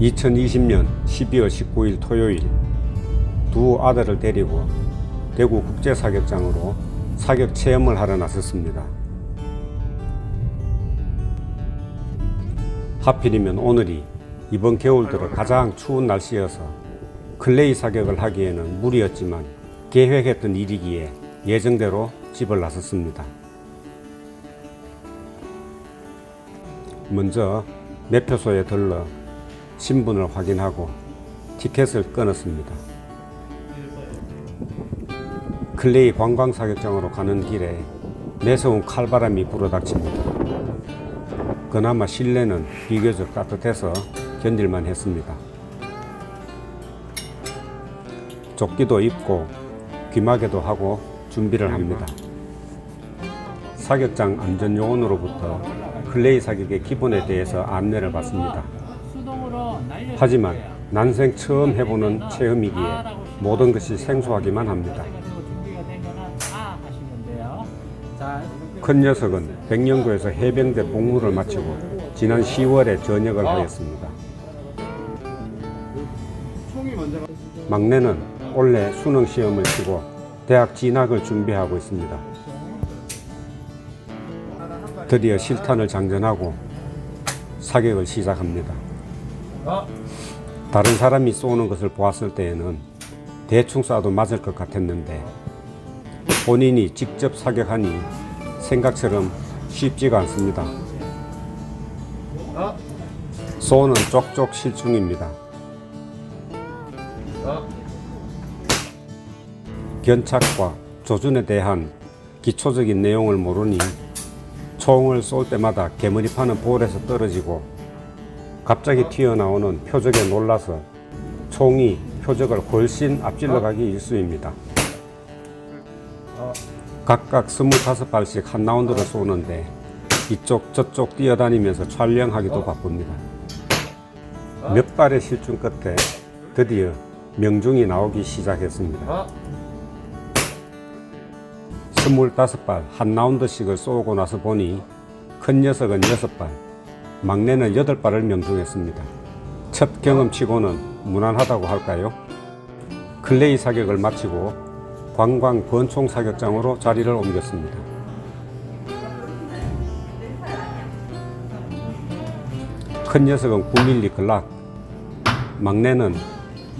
2020년 12월 19일 토요일 두 아들을 데리고 대구 국제사격장으로 사격 체험을 하러 나섰습니다. 하필이면 오늘이 이번 겨울 들어 가장 추운 날씨여서 클레이 사격을 하기에는 무리였지만 계획했던 일이기에 예정대로 집을 나섰습니다. 먼저 매표소에 들러 신분을 확인하고 티켓을 끊었습니다. 클레이 관광 사격장으로 가는 길에 매서운 칼바람이 불어닥칩니다. 그나마 실내는 비교적 따뜻해서 견딜만 했습니다. 조끼도 입고 귀마개도 하고 준비를 합니다. 사격장 안전요원으로부터 클레이 사격의 기본에 대해서 안내를 받습니다. 하지만 난생 처음 해보는 체험이기에 모든 것이 생소하기만 합니다. 큰 녀석은 백령도에서 해병대 복무를 마치고 지난 10월에 전역을 하였습니다. 막내는 올해 수능 시험을 치고 대학 진학을 준비하고 있습니다. 드디어 실탄을 장전하고 사격을 시작합니다. 다른 사람이 쏘는 것을 보았을 때에는 대충 쏴도 맞을 것 같았는데 본인이 직접 사격하니 생각처럼 쉽지가 않습니다. 쏘는 쪽쪽 실중입니다. 견착과 조준에 대한 기초적인 내용을 모르니 총을 쏠 때마다 개머리판은 볼에서 떨어지고 갑자기 튀어나오는 표적에 놀라서 총이 표적을 훨씬 앞질러 가기 일쑤입니다. 각각 25발씩 한 라운드를 쏘는데 이쪽 저쪽 뛰어다니면서 촬영하기도 바쁩니다. 몇 발의 실중 끝에 드디어 명중이 나오기 시작했습니다. 25발 한 라운드씩을 쏘고 나서 보니 큰 녀석은 6발, 막내는 8발을 명중했습니다. 첫 경험치고는 무난하다고 할까요? 클레이 사격을 마치고 관광 권총 사격장으로 자리를 옮겼습니다. 큰 녀석은 9mm 글락, 막내는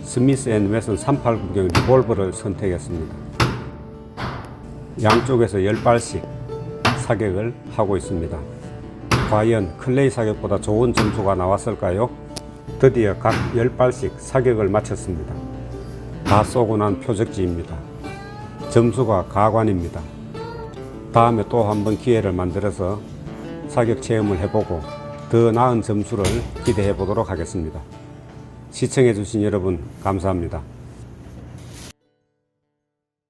스미스 앤 웨슨 38구경 리볼버를 선택했습니다. 양쪽에서 10발씩 사격을 하고 있습니다. 과연 클레이 사격보다 좋은 점수가 나왔을까요? 드디어 각 10발씩 사격을 마쳤습니다. 다 쏘고 난 표적지입니다. 점수가 가관입니다. 다음에 또 한 번 기회를 만들어서 사격 체험을 해보고 더 나은 점수를 기대해 보도록 하겠습니다. 시청해 주신 여러분 감사합니다.